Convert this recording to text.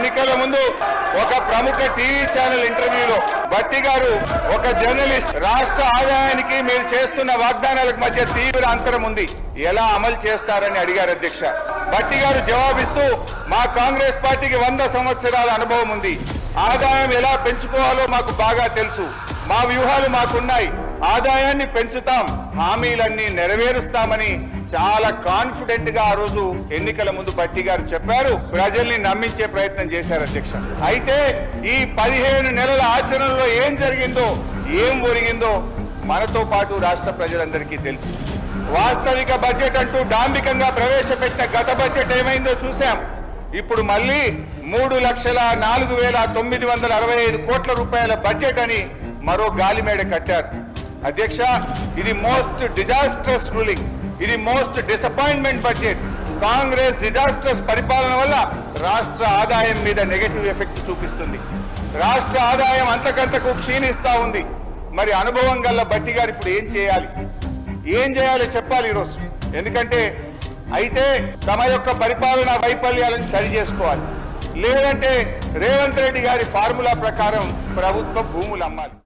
ఎన్నికల ముందు ఒక ప్రముఖ టీవీ ఛానల్ ఇంటర్వ్యూలో భట్టి గారు ఒక జర్నలిస్ట్ రాష్ట్ర ఆదాయానికి మీరు చేస్తున్న వాగ్దానాలకు మధ్య తీవ్ర అంతరం ఉంది. ఎలా అమలు చేస్తారని అడిగారు అధ్యక్ష. భట్టి గారు జవాబిస్తూ మా కాంగ్రెస్ పార్టీకి వంద సంవత్సరాల అనుభవం ఉంది. ఆదాయం ఎలా పెంచుకోవాలో మాకు బాగా తెలుసు. మా వ్యూహాలు మాకున్నాయి. ఆదాయాన్ని పెంచుతాం హామీలన్నీ నెరవేరుస్తామని చాలా కాన్ఫిడెంట్గా ఆ రోజు ఎన్నికల ముందు బట్టి గారు చెప్పారు. ప్రజల్ని నమ్మించే ప్రయత్నం చేశారు అధ్యక్ష. అయితే ఈ పదిహేను నెలల ఆచరణలో ఏం జరిగిందో ఏం ఒరిగిందో మనతో పాటు రాష్ట్ర ప్రజలందరికీ తెలుసు. వాస్తవిక బడ్జెట్ అంటూ డాంబికంగా ప్రవేశపెట్టిన గత బడ్జెట్ ఏమైందో చూశాం. ఇప్పుడు మళ్ళీ మూడు లక్షల నాలుగు వేల తొమ్మిది వందల అరవై ఐదు కోట్ల రూపాయల బడ్జెట్ అని మరో గాలిమేడ కట్టారు. అధ్యక్ష ఇది మోస్ట్ డిజాస్ట్రస్ రూలింగ్ ఇది most disappointment budget Congress disastrous పరిపాలన వల్ల రాష్ట్ర ఆదాయం మీద నెగటివ్ ఎఫెక్ట్ చూపిస్తుంది. రాష్ట్ర ఆదాయం అంతకంతకు క్షీణిస్తా ఉంది. మరి అనుభవం గల్ల బట్టి గారు ఇప్పుడు ఏం చేయాలి? ఏం చేయాలో చెప్పాలి ఈరోజు. ఎందుకంటే అయితే తమ యొక్క పరిపాలన వైఫల్యాలను సరి చేసుకోవాలి. లేదంటే రేవంత్ రెడ్డి గారి ఫార్ములా ప్రకారం ప్రభుత్వ భూములు అమ్మాలి.